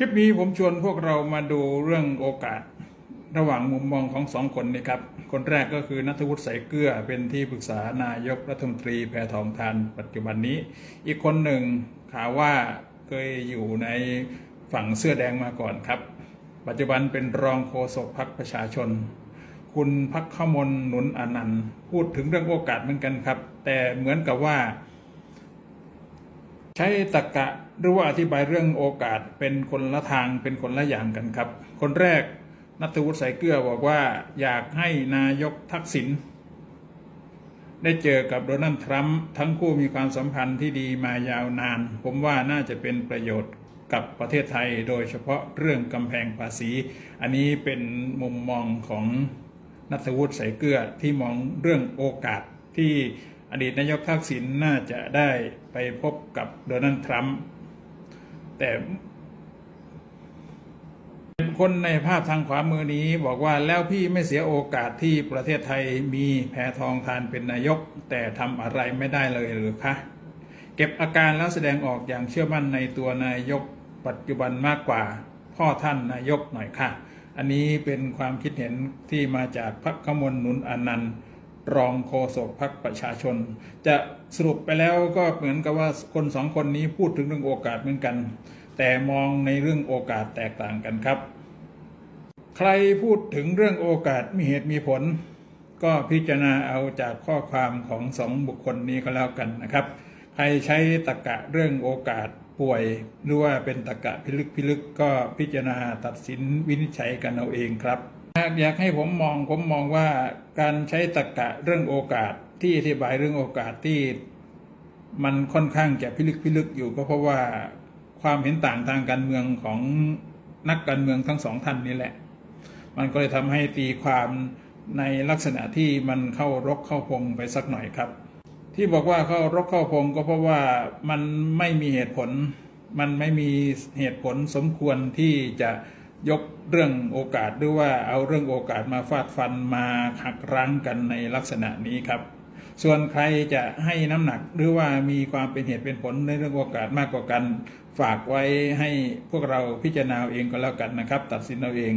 คลิปนี้ผมชวนพวกเรามาดูเรื่องโอกาสระหว่างมุมมองของสองคนนี่ครับ คนแรกก็คือนัทวุฒิสายเกลือเป็นที่ปรึกษานายกรัฐมนตรีแพทองทานปัจจุบันนี้ อีกคนหนึ่งข่าวว่าเคยอยู่ในฝั่งเสื้อแดงมาก่อนครับ ปัจจุบันเป็นรองโฆษกพรรคประชาชน คุณพักขมลหนุนอนันต์ พูดถึงเรื่องโอกาสเหมือนกันครับ แต่เหมือนกับว่า ใช้ตรรกะหรือว่าอธิบายเรื่องโอกาสเป็นคนละทางเป็นคนละอย่างกันครับ คนแรกนัทวุฒิสายเกลือบอกว่าอยากให้นายกทักษิณได้เจอกับโดนัลด์ทรัมป์ทั้งคู่มีความสัมพันธ์ที่ดีมายาวนาน ผมว่าน่าจะเป็นประโยชน์กับประเทศไทยโดยเฉพาะเรื่องกำแพงภาษี อันนี้เป็นมุมมองของนัทวุฒิสายเกลือที่มองเรื่องโอกาสที่ อดีตนายกทักษิณน่าจะได้ไปพบกับโดนัลด์ทรัมป์แต่คนในภาพทางขวามือนี้บอกว่าแล้วพี่ไม่เสียโอกาสที่ประเทศไทยมีแพทองทานเป็นนายก แต่ทำอะไรไม่ได้เลยหรือคะ เก็บอาการแล้วแสดงออกอย่างเชื่อมั่นในตัวนายกปัจจุบันมากกว่าพ่อท่านนายกหน่อยค่ะ อันนี้เป็นความคิดเห็นที่มาจากพักขมลหนุนอนันต์ รองโฆษกพักประชาชน จะสรุปไปแล้วก็เหมือนกับว่าคนสองคนนี้พูดถึงเรื่องโอกาสเหมือนกัน แต่มองในเรื่องโอกาสแตกต่างกันครับ ใครพูดถึงเรื่องโอกาสมีเหตุมีผล ก็พิจารณาเอาจากข้อความของสองบุคคลนี้ก็แล้วกันนะครับ ใครใช้ตรกะเรื่องโอกาสป่วยหรือว่าเป็นตรกะพิลึกพิลึกก็พิจารณาตัดสินวินิจฉัยกันเอาเองครับากอยากให้ผมมองผมมองว่าการใช้ตรกกะเรื่องโอกาสที่อธิบายเรื่องโอกาสที่มันค่อนข้างจะพิลึกพิลึกอยู่ก็เพราะว่าความเห็นต่างทางการเมืองของนักการเมืองทั้งสองท่านนี่แหละ มันก็เลยทำให้ตีความในลักษณะที่มันเข้ารกเข้าพงไปสักหน่อยครับ ที่บอกว่าเข้ารกเข้าพงก็เพราะว่ามันไม่มีเหตุผล มันไม่มีเหตุผลสมควรที่จะ ยกเรื่องโอกาสหรือว่าเอาเรื่องโอกาสมาฟาดฟันมาหักรั้งกันในลักษณะนี้ครับ ส่วนใครจะให้น้ำหนักหรือว่ามีความเป็นเหตุเป็นผลในเรื่องโอกาสมากกว่ากัน ฝากไว้ให้พวกเราพิจารณาเอาเองก็แล้วกันนะครับ ตัดสินเอาเอง